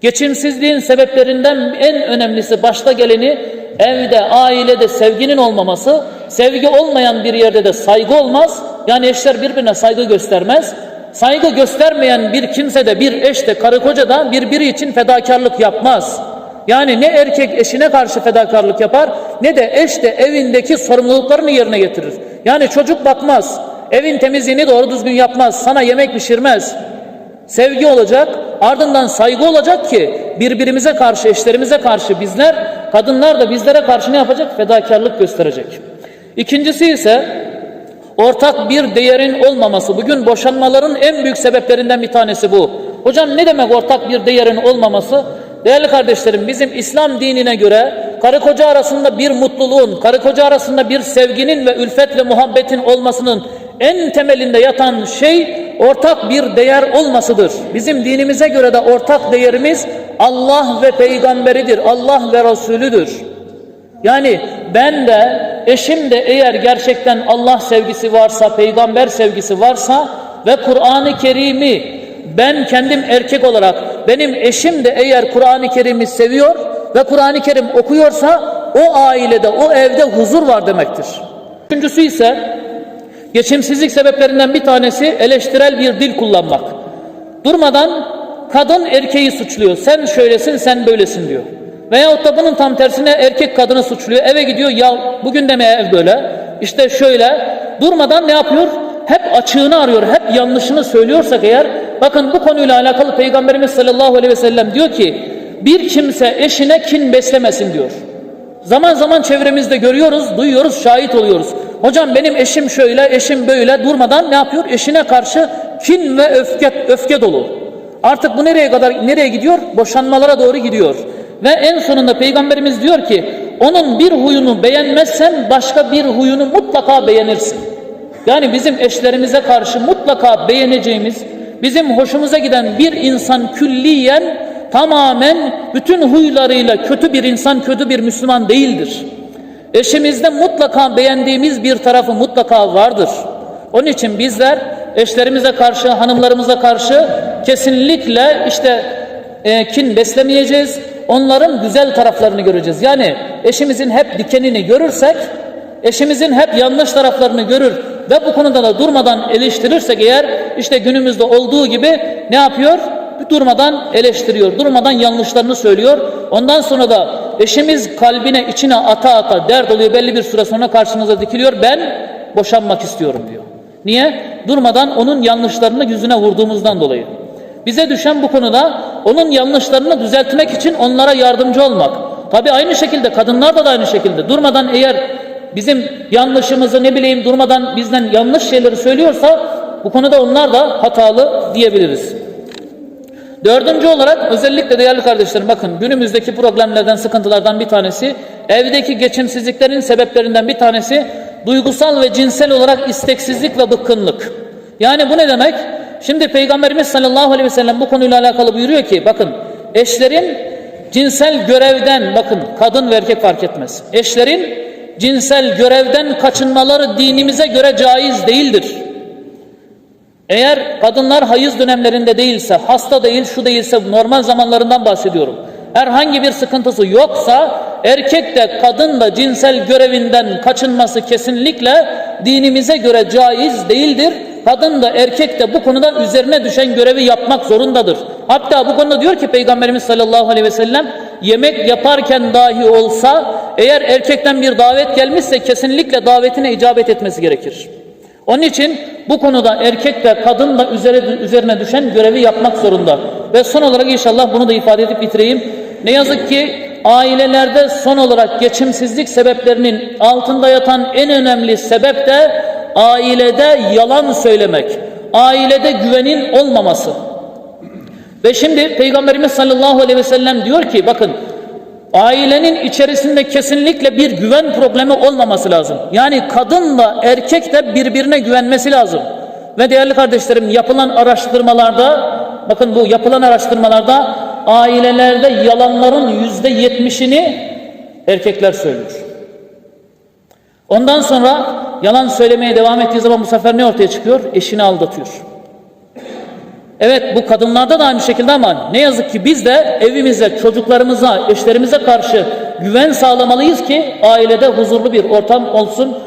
Geçimsizliğin sebeplerinden en önemlisi başta geleni evde, ailede sevginin olmaması, sevgi olmayan bir yerde de saygı olmaz. Yani eşler birbirine saygı göstermez. Saygı göstermeyen bir kimse de bir eş de karı koca da birbiri için fedakarlık yapmaz. Yani ne erkek eşine karşı fedakarlık yapar ne de eş de evindeki sorumluluklarını yerine getirir. Yani çocuk bakmaz, evin temizliğini doğru düzgün yapmaz, sana yemek pişirmez. Sevgi olacak, ardından saygı olacak ki birbirimize karşı, eşlerimize karşı bizler, kadınlar da bizlere karşı ne yapacak? Fedakarlık gösterecek. İkincisi ise ortak bir değerin olmaması. Bugün boşanmaların en büyük sebeplerinden bir tanesi bu. Hocam ne demek ortak bir değerin olmaması? Değerli kardeşlerim bizim İslam dinine göre karı koca arasında bir mutluluğun, karı koca arasında bir sevginin ve ülfet ve muhabbetin olmasının en temelinde yatan şey ortak bir değer olmasıdır. Bizim dinimize göre de ortak değerimiz Allah ve peygamberidir. Allah ve Resulüdür. Yani ben de eşim de eğer gerçekten Allah sevgisi varsa, peygamber sevgisi varsa ve Kur'an-ı Kerim'i ben kendim erkek olarak benim eşim de eğer Kur'an-ı Kerim'i seviyor ve Kur'an-ı Kerim okuyorsa o ailede, o evde huzur var demektir. Üçüncüsü ise geçimsizlik sebeplerinden bir tanesi eleştirel bir dil kullanmak. Durmadan kadın erkeği suçluyor. Sen şöylesin, sen böylesin diyor. Veyahut da bunun tam tersine erkek kadını suçluyor. Eve gidiyor ya bugün de mi ev böyle? İşte şöyle durmadan ne yapıyor? Hep açığını arıyor, hep yanlışını söylüyorsak eğer bakın bu konuyla alakalı Peygamberimiz sallallahu aleyhi ve sellem diyor ki bir kimse eşine kin beslemesin diyor. Zaman zaman çevremizde görüyoruz, duyuyoruz, şahit oluyoruz. Hocam benim eşim şöyle, eşim böyle durmadan ne yapıyor? Eşine karşı kin ve öfke, öfke dolu. Artık bu nereye kadar nereye gidiyor? Boşanmalara doğru gidiyor. Ve en sonunda peygamberimiz diyor ki onun bir huyunu beğenmezsen başka bir huyunu mutlaka beğenirsin. Yani bizim eşlerimize karşı mutlaka beğeneceğimiz, bizim hoşumuza giden bir insan külliyen tamamen bütün huylarıyla kötü bir insan, kötü bir Müslüman değildir. Eşimizde mutlaka beğendiğimiz bir tarafı mutlaka vardır. Onun için bizler eşlerimize karşı, hanımlarımıza karşı kesinlikle işte e, kin beslemeyeceğiz. Onların güzel taraflarını göreceğiz. Yani eşimizin hep dikenini görürsek, eşimizin hep yanlış taraflarını görür ve bu konuda da durmadan eleştirirsek eğer işte günümüzde olduğu gibi ne yapıyor? Durmadan eleştiriyor, durmadan yanlışlarını söylüyor. Ondan sonra da eşimiz kalbine içine ata ata dert oluyor belli bir süre sonra karşınıza dikiliyor. Ben boşanmak istiyorum diyor. Niye? Durmadan onun yanlışlarını yüzüne vurduğumuzdan dolayı. Bize düşen bu konuda onun yanlışlarını düzeltmek için onlara yardımcı olmak. Tabi aynı şekilde kadınlar da, da aynı şekilde. Durmadan eğer bizim yanlışımızı ne bileyim durmadan bizden yanlış şeyleri söylüyorsa bu konuda onlar da hatalı diyebiliriz. Dördüncü olarak özellikle değerli kardeşlerim bakın günümüzdeki problemlerden sıkıntılardan bir tanesi evdeki geçimsizliklerin sebeplerinden bir tanesi duygusal ve cinsel olarak isteksizlik ve bıkkınlık. Yani bu ne demek? Şimdi Peygamberimiz sallallahu aleyhi ve sellem bu konuyla alakalı buyuruyor ki bakın eşlerin cinsel görevden bakın kadın ve erkek fark etmez. Eşlerin cinsel görevden kaçınmaları dinimize göre caiz değildir. Eğer kadınlar hayız dönemlerinde değilse, hasta değil, şu değilse normal zamanlarından bahsediyorum. Herhangi bir sıkıntısı yoksa erkek de kadın da cinsel görevinden kaçınması kesinlikle dinimize göre caiz değildir. Kadın da erkek de bu konuda üzerine düşen görevi yapmak zorundadır. Hatta bu konuda diyor ki Peygamberimiz sallallahu aleyhi ve sellem yemek yaparken dahi olsa eğer erkekten bir davet gelmişse kesinlikle davetine icabet etmesi gerekir. Onun için bu konuda erkek ve kadın da üzerine düşen görevi yapmak zorunda. Ve son olarak inşallah bunu da ifade edip bitireyim. Ne yazık ki ailelerde son olarak geçimsizlik sebeplerinin altında yatan en önemli sebep de ailede yalan söylemek, ailede güvenin olmaması. Ve şimdi Peygamberimiz sallallahu aleyhi ve sellem diyor ki bakın ailenin içerisinde kesinlikle bir güven problemi olmaması lazım. Yani kadınla erkek de birbirine güvenmesi lazım. Ve değerli kardeşlerim yapılan araştırmalarda bakın bu yapılan araştırmalarda ailelerde yalanların yüzde yetmişini erkekler söylüyor. Ondan sonra yalan söylemeye devam ettiği zaman bu sefer ne ortaya çıkıyor? Eşini aldatıyor. Evet bu kadınlarda da aynı şekilde ama ne yazık ki biz de evimize, çocuklarımıza, eşlerimize karşı güven sağlamalıyız ki ailede huzurlu bir ortam olsun.